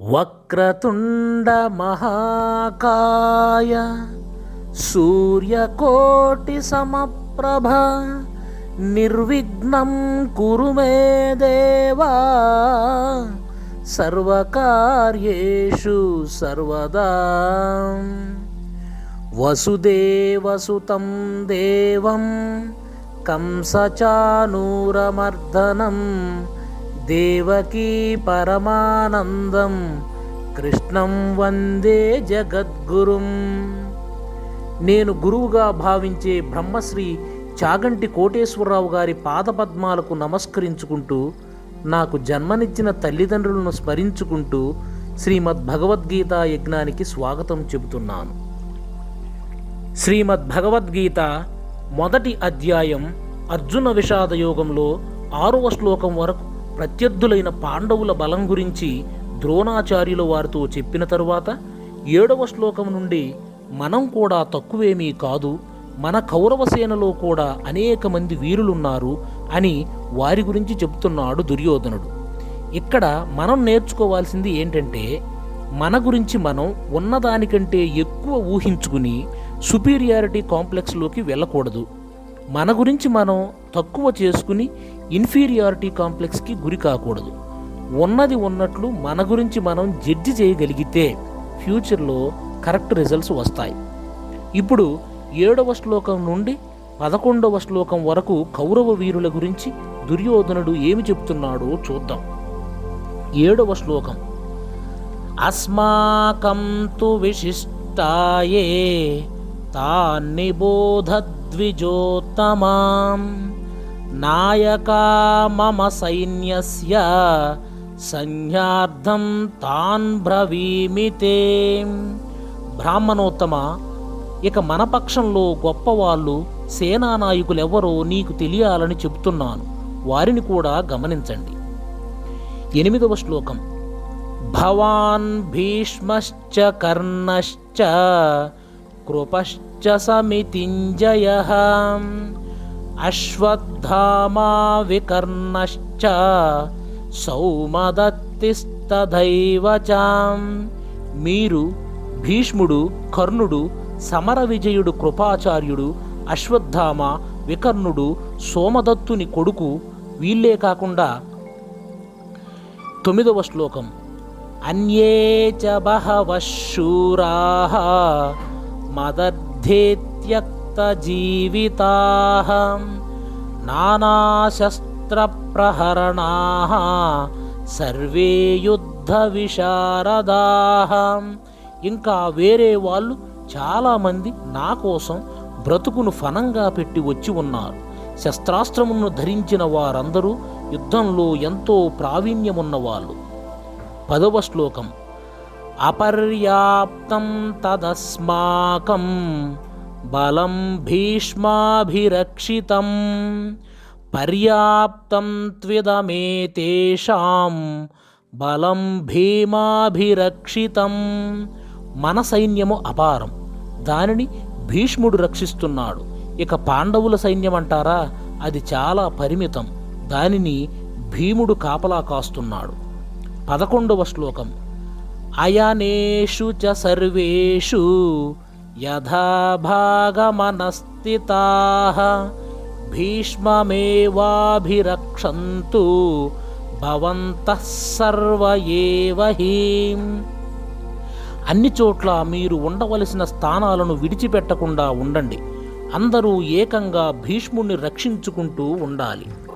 వక్రతుండ మహాకాయ సూర్యకోటి సమప్రభ నిర్విఘ్నం కురు మే దేవా. సర్వకార్యేషు సర్వదా. వసుదేవసుతం దేవం కంసచానూరమర్దనం దేవకీ పరమానందం కృష్ణం వందే జగద్గురుం. నేను గురువుగా భావించే బ్రహ్మశ్రీ చాగంటి కోటేశ్వరరావు గారి పాదపద్మాలకు నమస్కరించుకుంటూ నాకు జన్మనిచ్చిన తల్లిదండ్రులను స్మరించుకుంటూ శ్రీమద్ భగవద్గీత యజ్ఞానికి స్వాగతం చెబుతున్నాను. శ్రీమద్ భగవద్గీత మొదటి అధ్యాయం అర్జున విషాద యోగంలో ఆరవ శ్లోకం వరకు ప్రత్యర్థులైన పాండవుల బలం గురించి ద్రోణాచార్యుల వారితో చెప్పిన తరువాత ఏడవ శ్లోకం నుండి మనం కూడా తక్కువేమీ కాదు మన కౌరవ సేనలో కూడా అనేక మంది వీరులున్నారు అని వారి గురించి చెబుతున్నాడు దుర్యోధనుడు. ఇక్కడ మనం నేర్చుకోవాల్సింది ఏంటంటే మన గురించి మనం ఉన్నదానికంటే ఎక్కువ ఊహించుకుని సుపీరియారిటీ కాంప్లెక్స్లోకి వెళ్ళకూడదు. మన గురించి మనం తక్కువ చేసుకుని ఇన్ఫీరియారిటీ కాంప్లెక్స్కి గురి కాకూడదు. ఉన్నది ఉన్నట్లు మన గురించి మనం జడ్జి చేయగలిగితే ఫ్యూచర్లో కరెక్ట్ రిజల్ట్స్ వస్తాయి. ఇప్పుడు ఏడవ శ్లోకం నుండి పదకొండవ శ్లోకం వరకు కౌరవ వీరుల గురించి దుర్యోధనుడు ఏమి చెప్తున్నాడో చూద్దాం. ఏడవ శ్లోకం. అస్మాకం తు విశిష్టాయే తాన్నిబోధద్విజోత్తమాం. నాయకా మమ సైన్యస్య సంజ్ఞార్థం తాన్ బ్రవీమితే బ్రాహ్మణోత్తమ ఇక మన పక్షంలో గొప్పవాళ్ళు సేనానాయకులెవరో నీకు తెలియాలని చెబుతున్నాను. వారిని కూడా గమనించండి. ఎనిమిదవ శ్లోకం. భవాన్ భీష్మశ్చ కర్ణశ్చ కృపశ్చ సమితింజయ అశ్వత్థామా వికర్ణశ్చ సౌమదత్తిస్తథైవ మీరు భీష్ముడు కర్ణుడు సమర విజయుడు కృపాచార్యుడు అశ్వత్థామ వికర్ణుడు సోమదత్తుని కొడుకు వీళ్ళే కాకుండా తొమ్మిదవ శ్లోకం. అన్యే చ బహవశూరా శూరాः మదర్థేత్యక్త సర్వే యుద్ధ విశారదాహం ఇంకా వేరే వాళ్ళు చాలామంది నా కోసం బ్రతుకును ఫనంగా పెట్టి వచ్చి ఉన్నారు. శస్త్రాస్త్రమును ధరించిన వారందరూ యుద్ధంలో ఎంతో ప్రావీణ్యమున్నవాళ్ళు పదవ శ్లోకం. అపర్యాప్తం తదస్మాకం బలం భీష్మాభిరక్షితం. పర్యాప్తం త్విదమేతేషాం బలం భీమాభిరక్షితం. మన సైన్యము అపారం. దానిని భీష్ముడు రక్షిస్తున్నాడు. ఇక పాండవుల సైన్యం అంటారా అది చాలా పరిమితం. దానిని భీముడు కాపలా కాస్తున్నాడు. పదకొండవ శ్లోకం. అయనేషు చ సర్వేషు యథాభాగమనస్థితా భీష్మమేవాభిరక్షంతు భవంతః సర్వ అన్ని చోట్ల మీరు ఉండవలసిన స్థానాలను విడిచిపెట్టకుండా ఉండండి. అందరూ ఏకంగా భీష్ముణ్ణి రక్షించుకుంటూ ఉండాలి.